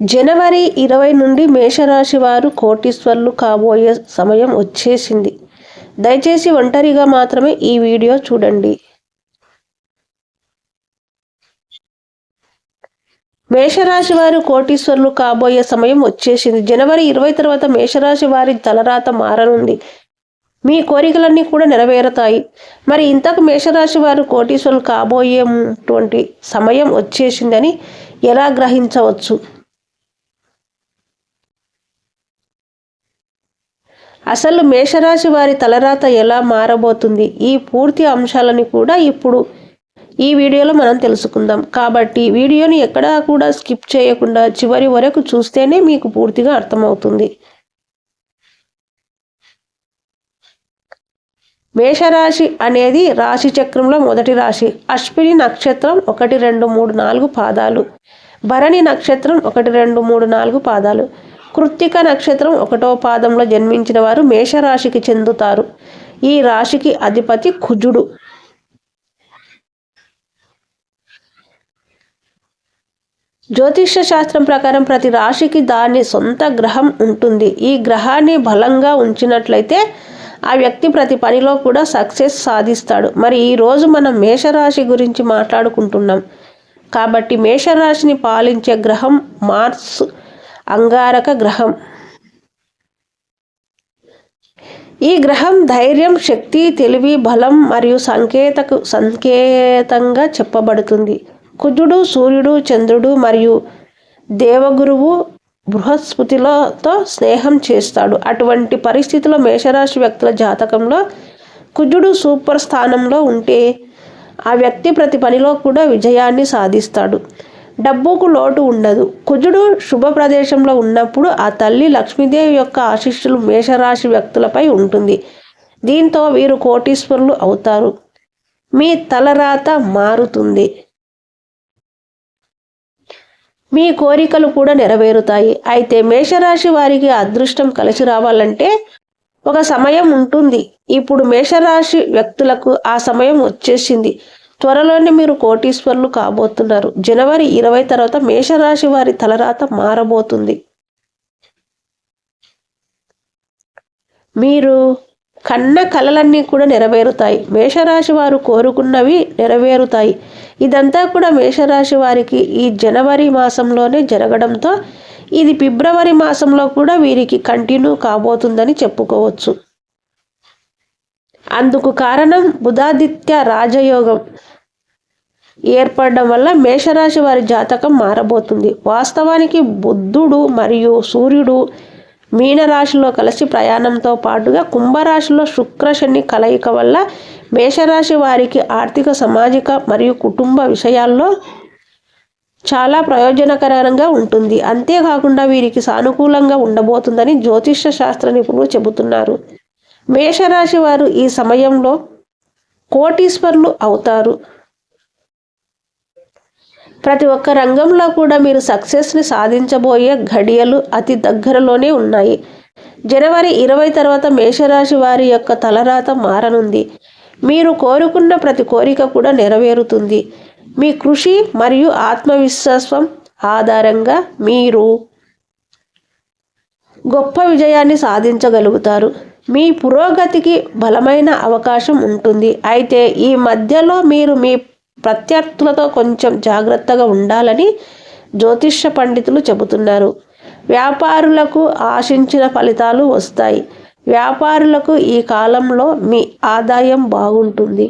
జనవరి ఇరవై నుండి మేషరాశి వారు కోటీశ్వర్లు కాబోయే సమయం వచ్చేసింది. దయచేసి ఒంటరిగా మాత్రమే ఈ వీడియో చూడండి. మేషరాశి వారు కోటీశ్వర్లు కాబోయే సమయం వచ్చేసింది. జనవరి ఇరవై తర్వాత మేషరాశి వారి తలరాత మారనుంది. మీ కోరికలన్నీ కూడా నెరవేరుతాయి. మరి ఇంతకు మేషరాశి వారు కోటీశ్వరులు కాబోయేటువంటి సమయం వచ్చేసిందని ఎలా గ్రహించవచ్చు? అసలు మేషరాశి వారి తలరాత ఎలా మారబోతుంది? ఈ పూర్తి అంశాలని కూడా ఇప్పుడు ఈ వీడియోలో మనం తెలుసుకుందాం. కాబట్టి వీడియోని ఎక్కడా కూడా స్కిప్ చేయకుండా చివరి వరకు చూస్తేనే మీకు పూర్తిగా అర్థమవుతుంది. మేషరాశి అనేది రాశి చక్రంలో మొదటి రాశి. అశ్విని నక్షత్రం ఒకటి రెండు మూడు నాలుగు పాదాలు. భరణి నక్షత్రం ఒకటి రెండు మూడు నాలుగు పాదాలు. కృత్తిక నక్షత్రం ఒకటో పాదంలో జన్మించిన వారు మేషరాశికి చెందుతారు. ఈ రాశికి అధిపతి కుజుడు. జ్యోతిష శాస్త్రం ప్రకారం ప్రతి రాశికి దాని సొంత గ్రహం ఉంటుంది. ఈ గ్రహాన్ని బలంగా ఉంచినట్లయితే ఆ వ్యక్తి ప్రతి పనిలో కూడా సక్సెస్ సాధిస్తాడు. మరి ఈరోజు మనం మేషరాశి గురించి మాట్లాడుకుంటున్నాం. కాబట్టి మేషరాశిని పాలించే గ్రహం మార్స్. అంగారక గ్రహం. ఈ గ్రహం ధైర్యం శక్తి తెలివి బలం మరియు సంకేతకు సంకేతంగా చెప్పబడుతుంది. కుజుడు సూర్యుడు చంద్రుడు మరియు దేవగురువు బృహస్పతిలతో స్నేహం చేస్తాడు. అటువంటి పరిస్థితిలో మేషరాశి వ్యక్తుల జాతకంలో కుజుడు సూపర్ స్థానంలో ఉంటే ఆ వ్యక్తి ప్రతి పనిలో కూడా విజయాన్ని సాధిస్తాడు. డబ్బుకు లోటు ఉండదు. కుజుడు శుభ ప్రదేశంలో ఉన్నప్పుడు ఆ తల్లి లక్ష్మీదేవి యొక్క ఆశిష్యులు మేషరాశి వ్యక్తులపై ఉంటుంది. దీంతో వీరు కోటీశ్వరులు అవుతారు. మీ తలరాత మారుతుంది. మీ కోరికలు కూడా నెరవేరుతాయి. అయితే మేషరాశి వారికి అదృష్టం కలిసి రావాలంటే ఒక సమయం ఉంటుంది. ఇప్పుడు మేషరాశి వ్యక్తులకు ఆ సమయం వచ్చేసింది. త్వరలోనే మీరు కోటీశ్వరులు కాబోతున్నారు. జనవరి ఇరవై తర్వాత మేషరాశి వారి తలరాత మారబోతుంది. మీరు కన్న కలలన్నీ కూడా నెరవేరుతాయి. మేషరాశి వారు కోరుకున్నవి నెరవేరుతాయి. ఇదంతా కూడా మేషరాశి వారికి ఈ జనవరి మాసంలోనే జరగడంతో ఇది ఫిబ్రవరి మాసంలో కూడా వీరికి కంటిన్యూ కాబోతుందని చెప్పుకోవచ్చు. అందుకు కారణం బుధాదిత్య రాజయోగం. ఏర్పడడం వల్ల మేషరాశి వారి జాతకం మారబోతుంది. వాస్తవానికి బుద్ధుడు మరియు సూర్యుడు మీనరాశిలో కలిసి ప్రయాణంతో పాటుగా కుంభరాశిలో శుక్ర శని కలయిక వల్ల మేషరాశి వారికి ఆర్థిక సామాజిక మరియు కుటుంబ విషయాల్లో చాలా ప్రయోజనకరంగా ఉంటుంది. అంతేకాకుండా వీరికి సానుకూలంగా ఉండబోతుందని జ్యోతిష శాస్త్ర నిపుణులు చెబుతున్నారు. మేషరాశి వారు ఈ సమయంలో కోటీశ్వర్లు అవుతారు. ప్రతి ఒక్క రంగంలో కూడా మీరు సక్సెస్ని సాధించబోయే ఘడియలు అతి దగ్గరలోనే ఉన్నాయి. జనవరి ఇరవై తర్వాత మేషరాశి వారి యొక్క తలరాత మారనుంది. మీరు కోరుకున్న ప్రతి కోరిక కూడా నెరవేరుతుంది. మీ కృషి మరియు ఆత్మవిశ్వాసం ఆధారంగా మీరు గొప్ప విజయాన్ని సాధించగలుగుతారు. మీ పురోగతికి బలమైన అవకాశం ఉంటుంది. అయితే ఈ మధ్యలో మీరు మీ ప్రత్యర్థులతో కొంచెం జాగ్రత్తగా ఉండాలని జ్యోతిష పండితులు చెబుతున్నారు. వ్యాపారులకు ఆశించిన ఫలితాలు వస్తాయి. వ్యాపారులకు ఈ కాలంలో మీ ఆదాయం బాగుంటుంది.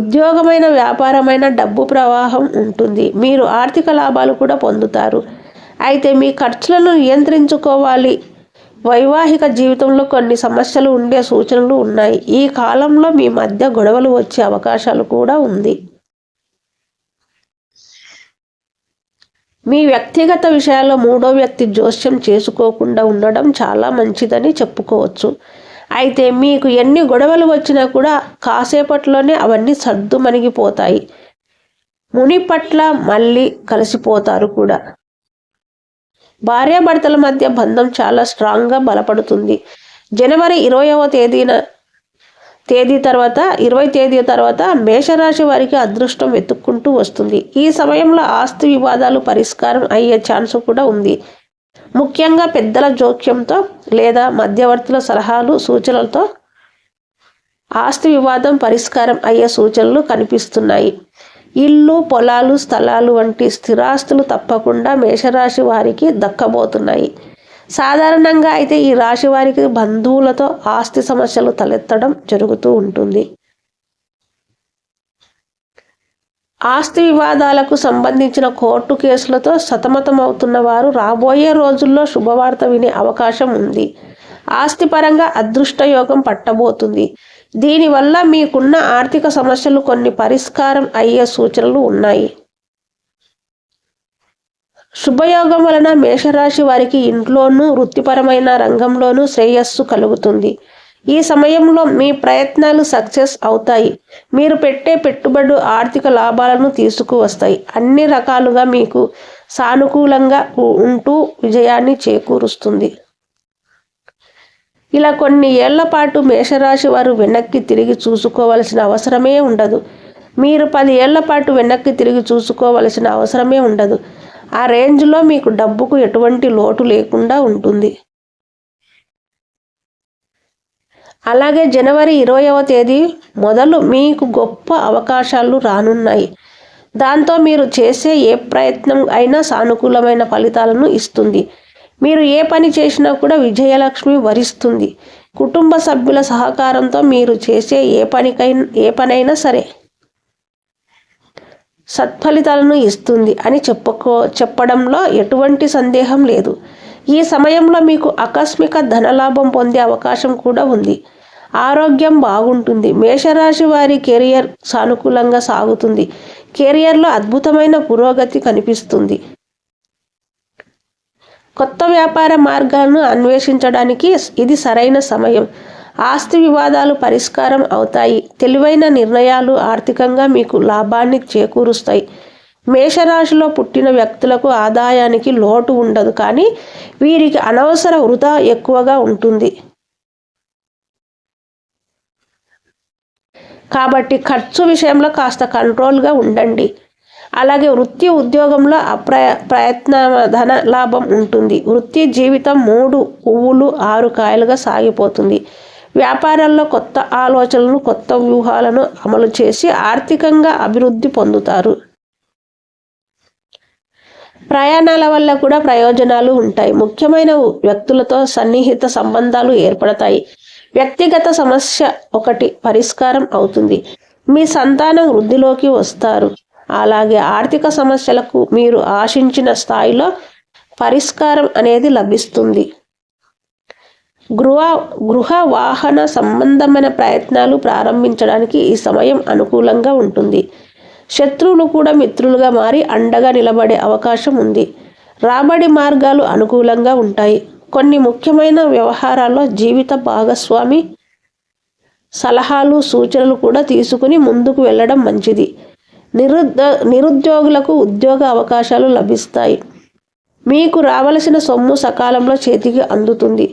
ఉద్యోగమైన వ్యాపారమైన డబ్బు ప్రవాహం ఉంటుంది. మీరు ఆర్థిక లాభాలు కూడా పొందుతారు. అయితే మీ ఖర్చులను నియంత్రించుకోవాలి. వైవాహిక జీవితంలో కొన్ని సమస్యలు ఉండే సూచనలు ఉన్నాయి. ఈ కాలంలో మీ మధ్య గొడవలు వచ్చే అవకాశాలు కూడా ఉంది. మీ వ్యక్తిగత విషయాల్లో మూడో వ్యక్తి జోస్యం చేసుకోకుండా ఉండడం చాలా మంచిదని చెప్పుకోవచ్చు. అయితే మీకు ఎన్ని గొడవలు వచ్చినా కూడా కాసేపట్లోనే అవన్నీ సర్దు మణిగిపోతాయి ముని పట్ల మళ్ళీ కలిసిపోతారు కూడా. భార్యాభర్తల మధ్య బంధం చాలా స్ట్రాంగ్గా బలపడుతుంది. జనవరి ఇరవయవ తేదీన తేదీ తర్వాత ఇరవై తేదీ తర్వాత మేషరాశి వారికి అదృష్టం వెతుక్కుంటూ వస్తుంది. ఈ సమయంలో ఆస్తి వివాదాలు పరిష్కారం అయ్యే ఛాన్స్ కూడా ఉంది. ముఖ్యంగా పెద్దల జోక్యంతో లేదా మధ్యవర్తుల సలహాలు సూచనలతో ఆస్తి వివాదం పరిష్కారం అయ్యే సూచనలు కనిపిస్తున్నాయి. ఇల్లు పొలాలు స్థలాలు వంటి స్థిరాస్తులు తప్పకుండా మేషరాశి వారికి దక్కబోతున్నాయి. సాధారణంగా అయితే ఈ రాశి వారికి బంధువులతో ఆస్తి సమస్యలు తలెత్తడం జరుగుతూ ఉంటుంది. ఆస్తి వివాదాలకు సంబంధించిన కోర్టు కేసులతో సతమతమవుతున్న వారు రాబోయే రోజుల్లో శుభవార్త వినే అవకాశం ఉంది. ఆస్తిపరంగా అదృష్టయోగం పట్టబోతుంది. దీనివల్ల మీకున్న ఆర్థిక సమస్యలు కొన్ని పరిష్కారం అయ్యే సూచనలు ఉన్నాయి. శుభయోగం వలన మేషరాశి వారికి ఇంట్లోనూ వృత్తిపరమైన రంగంలోనూ శ్రేయస్సు కలుగుతుంది. ఈ సమయంలో మీ ప్రయత్నాలు సక్సెస్ అవుతాయి. మీరు పెట్టే పెట్టుబడి ఆర్థిక లాభాలను తీసుకువస్తాయి. అన్ని రకాలుగా మీకు సానుకూలంగా ఉంటూ విజయాన్ని చేకూరుస్తుంది. ఇలా కొన్ని ఏళ్ళ పాటు మేషరాశి వారు వెనక్కి తిరిగి చూసుకోవలసిన అవసరమే ఉండదు. మీరు పది ఏళ్ళ పాటు వెనక్కి తిరిగి చూసుకోవలసిన అవసరమే ఉండదు. ఆ రేంజ్లో మీకు డబ్బుకు ఎటువంటి లోటు లేకుండా ఉంటుంది. అలాగే జనవరి ఇరవైవ తేదీ మొదలు మీకు గొప్ప అవకాశాలు రానున్నాయి. దాంతో మీరు చేసే ఏ ప్రయత్నం అయినా సానుకూలమైన ఫలితాలను ఇస్తుంది. మీరు ఏ పని చేసినా కూడా విజయలక్ష్మి వరిస్తుంది. కుటుంబ సభ్యుల సహకారంతో మీరు చేసే ఏ పనికైనా ఏ పనైనా సరే సత్ఫలితాలను ఇస్తుంది అని చెప్పుకో చెప్పడంలో ఎటువంటి సందేహం లేదు. ఈ సమయంలో మీకు ఆకస్మిక ధనలాభం పొందే అవకాశం కూడా ఉంది. ఆరోగ్యం బాగుంటుంది. మేషరాశి వారి కెరియర్ సానుకూలంగా సాగుతుంది. కెరియర్లో అద్భుతమైన పురోగతి కనిపిస్తుంది. కొత్త వ్యాపార మార్గాలను అన్వేషించడానికి ఇది సరైన సమయం. ఆస్తి వివాదాలు పరిష్కారం అవుతాయి. తెలివైన నిర్ణయాలు ఆర్థికంగా మీకు లాభాన్ని చేకూరుస్తాయి. మేషరాశిలో పుట్టిన వ్యక్తులకు ఆదాయానికి లోటు ఉండదు కానీ వీరికి అనవసర వృధా ఎక్కువగా ఉంటుంది. కాబట్టి ఖర్చు విషయంలో కాస్త కంట్రోల్గా ఉండండి. అలాగే వృత్తి ఉద్యోగంలో అప్రయ ప్రయత్న ధన లాభం ఉంటుంది. వృత్తి జీవితం మూడు పువ్వులు ఆరు కాయలుగా సాగిపోతుంది. వ్యాపారాల్లో కొత్త ఆలోచనలను కొత్త వ్యూహాలను అమలు చేసి ఆర్థికంగా అభివృద్ధి పొందుతారు. ప్రయాణాల వల్ల కూడా ప్రయోజనాలు ఉంటాయి. ముఖ్యమైన వ్యక్తులతో సన్నిహిత సంబంధాలు ఏర్పడతాయి. వ్యక్తిగత సమస్య ఒకటి పరిష్కారం అవుతుంది. మీ సంతానం వృద్ధిలోకి వస్తారు. అలాగే ఆర్థిక సమస్యలకు మీరు ఆశించిన స్థాయిలో పరిష్కారం అనేది లభిస్తుంది. గృహ గృహ వాహన సంబంధమైన ప్రయత్నాలు ప్రారంభించడానికి ఈ సమయం అనుకూలంగా ఉంటుంది. శత్రువులు కూడా మిత్రులుగా మారి అండగా నిలబడే అవకాశం ఉంది. రాబడి మార్గాలు అనుకూలంగా ఉంటాయి. కొన్ని ముఖ్యమైన వ్యవహారాల్లో జీవిత భాగస్వామి సలహాలు సూచనలు కూడా తీసుకుని ముందుకు వెళ్ళడం మంచిది. నిరుద్ద నిరుద్యోగులకు ఉద్యోగ అవకాశాలు లభిస్తాయి. మీకు రావలసిన సొమ్ము సకాలంలో చేతికి అందుతుంది.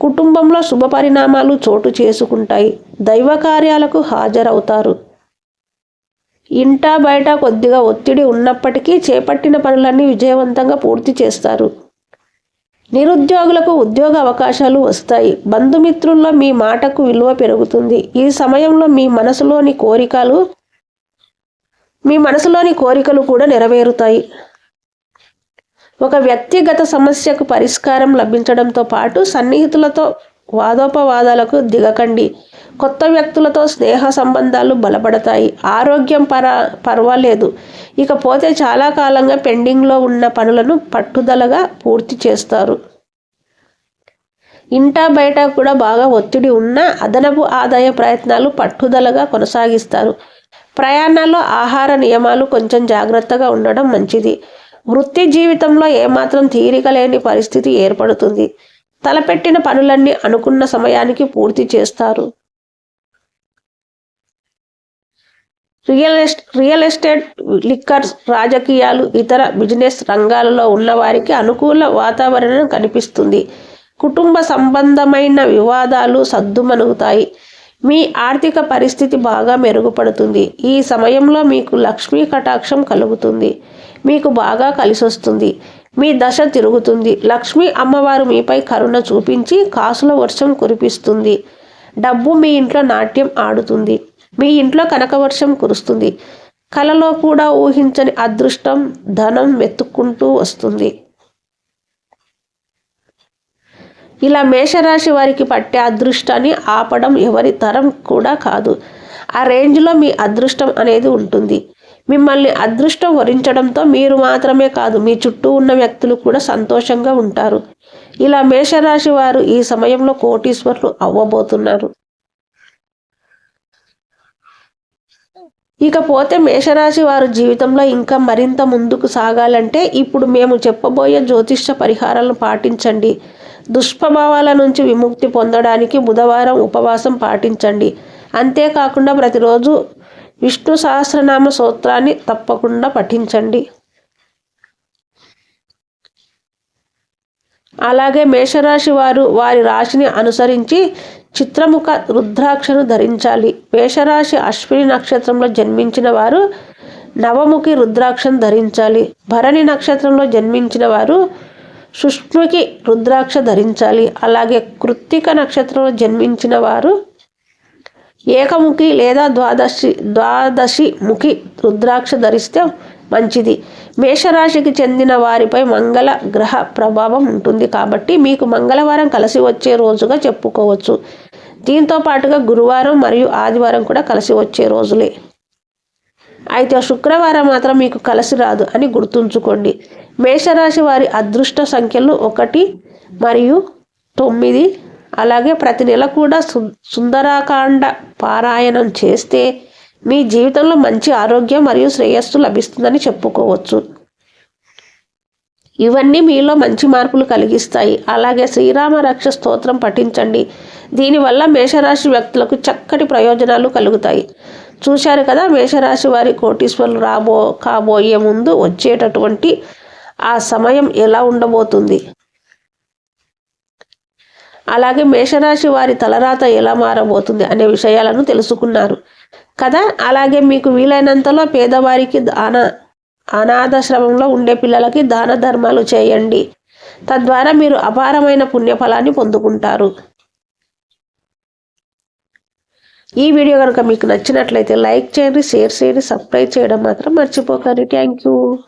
కుటుంబంలో శుభ పరిణామాలు చోటు చేసుకుంటాయి. దైవ కార్యాలకు హాజరవుతారు. ఇంటా బయట కొద్దిగా ఒత్తిడి ఉన్నప్పటికీ చేపట్టిన పనులన్నీ విజయవంతంగా పూర్తి చేస్తారు. నిరుద్యోగులకు ఉద్యోగ అవకాశాలు వస్తాయి. బంధుమిత్రుల్లో మీ మాటకు విలువ పెరుగుతుంది. ఈ సమయంలో మీ మనసులోని కోరికలు మీ మనసులోని కోరికలు కూడా నెరవేరుతాయి. ఒక వ్యక్తిగత సమస్యకు పరిష్కారం లభించడంతో పాటు సన్నిహితులతో వాదోపవాదాలకు దిగకండి. కొత్త వ్యక్తులతో స్నేహ సంబంధాలు బలపడతాయి. ఆరోగ్యం పర పర్వాలేదు. ఇకపోతే చాలా కాలంగా పెండింగ్లో ఉన్న పనులను పట్టుదలగా పూర్తి చేస్తారు. ఇంటా బయట కూడా బాగా ఒత్తిడి ఉన్న అదనపు ఆదాయ ప్రయత్నాలు పట్టుదలగా కొనసాగిస్తారు. ప్రయాణాల్లో ఆహార నియమాలు కొంచెం జాగ్రత్తగా ఉండడం మంచిది. వృత్తి జీవితంలో ఏమాత్రం తీరిక లేని పరిస్థితి ఏర్పడుతుంది. తలపెట్టిన పనులన్నీ అనుకున్న సమయానికి పూర్తి చేస్తారు. Real estate real estate liquors రాజకీయాలు ఇతర బిజినెస్ రంగాలలో ఉన్నవారికి అనుకూల వాతావరణం కనిపిస్తుంది. కుటుంబ సంబంధమైన వివాదాలు సద్దుమణుగుతాయి. మీ ఆర్థిక పరిస్థితి బాగా మెరుగుపడుతుంది. ఈ సమయంలో మీకు లక్ష్మీ కటాక్షం కలుగుతుంది. మీకు బాగా కలిసొస్తుంది. మీ దశ తిరుగుతుంది. లక్ష్మీ అమ్మవారు మీపై కరుణ చూపించి కాసుల వర్షం కురిపిస్తుంది. డబ్బు మీ ఇంట్లో నాట్యం ఆడుతుంది. మీ ఇంట్లో కనకవర్షం కురుస్తుంది. కలలో కూడా ఊహించని అదృష్టం ధనం వెతుక్కుంటూ వస్తుంది. ఇలా మేషరాశి వారికి పట్టే అదృష్టాన్ని ఆపడం ఎవరి తరం కూడా కాదు. ఆ రేంజ్లో మీ అదృష్టం అనేది ఉంటుంది. మిమ్మల్ని అదృష్టం వరించడంతో మీరు మాత్రమే కాదు మీ చుట్టూ ఉన్న వ్యక్తులు కూడా సంతోషంగా ఉంటారు. ఇలా మేషరాశి వారు ఈ సమయంలో కోటీశ్వరులు అవ్వబోతున్నారు. ఇకపోతే మేషరాశి వారు జీవితంలో ఇంకా మరింత ముందుకు సాగాలంటే ఇప్పుడు మేము చెప్పబోయే జ్యోతిష్య పరిహారాలను పాటించండి. దుష్ప్రభావాల నుంచి విముక్తి పొందడానికి బుధవారం ఉపవాసం పాటించండి. అంతేకాకుండా ప్రతిరోజు విష్ణు సహస్రనామ సూత్రాన్ని తప్పకుండా పఠించండి. అలాగే మేషరాశి వారు వారి రాశిని అనుసరించి చిత్రముఖ రుద్రాక్షను ధరించాలి. మేషరాశి అశ్విని నక్షత్రంలో జన్మించిన వారు నవముఖి రుద్రాక్షను ధరించాలి. భరణి నక్షత్రంలో జన్మించిన వారు సుష్ముకి రుద్రాక్ష ధరించాలి. అలాగే కృత్తిక నక్షత్రంలో జన్మించిన వారు ఏకముఖి లేదా ద్వాదశి ద్వాదశి ముఖి రుద్రాక్ష ధరిస్తే మంచిది. మేషరాశికి చెందిన వారిపై మంగళ గ్రహ ప్రభావం ఉంటుంది కాబట్టి మీకు మంగళవారం కలిసి వచ్చే రోజుగా చెప్పుకోవచ్చు. దీంతో పాటుగా గురువారం మరియు ఆదివారం కూడా కలిసి వచ్చే రోజులే. అయితే శుక్రవారం మాత్రం మీకు కలిసి రాదు అని గుర్తుంచుకోండి. మేషరాశి వారి అదృష్ట సంఖ్యలు ఒకటి మరియు తొమ్మిది. అలాగే ప్రతి నెల కూడా సుందరాకాండ పారాయణం చేస్తే మీ జీవితంలో మంచి ఆరోగ్యం మరియు శ్రేయస్సు లభిస్తుందని చెప్పుకోవచ్చు. ఇవన్నీ మీలో మంచి మార్పులు కలిగిస్తాయి. అలాగే శ్రీరామ రక్ష స్తోత్రం పఠించండి. దీనివల్ల మేషరాశి వ్యక్తులకు చక్కటి ప్రయోజనాలు కలుగుతాయి. చూశారు కదా మేషరాశి వారి కోటీశ్వరులు రాబో కాబోయే ముందు వచ్చేటటువంటి ఆ సమయం ఎలా ఉండబోతుంది? అలాగే మేషరాశి వారి తలరాత ఎలా మారబోతుంది అనే విషయాలను తెలుసుకున్నారు. కదా? అలాగే మీకు వీలైనంతలో పేదవారికి దాన అనాథాశ్రమంలో ఉండే పిల్లలకి దాన ధర్మాలు చేయండి. తద్వారా మీరు అపారమైన పుణ్యఫలాన్ని పొందుకుంటారు. ఈ వీడియో కనుక మీకు నచ్చినట్లయితే లైక్ చేయండి షేర్ చేయండి సబ్స్క్రైబ్ చేయడం మాత్రం మర్చిపోకండి. Thank you.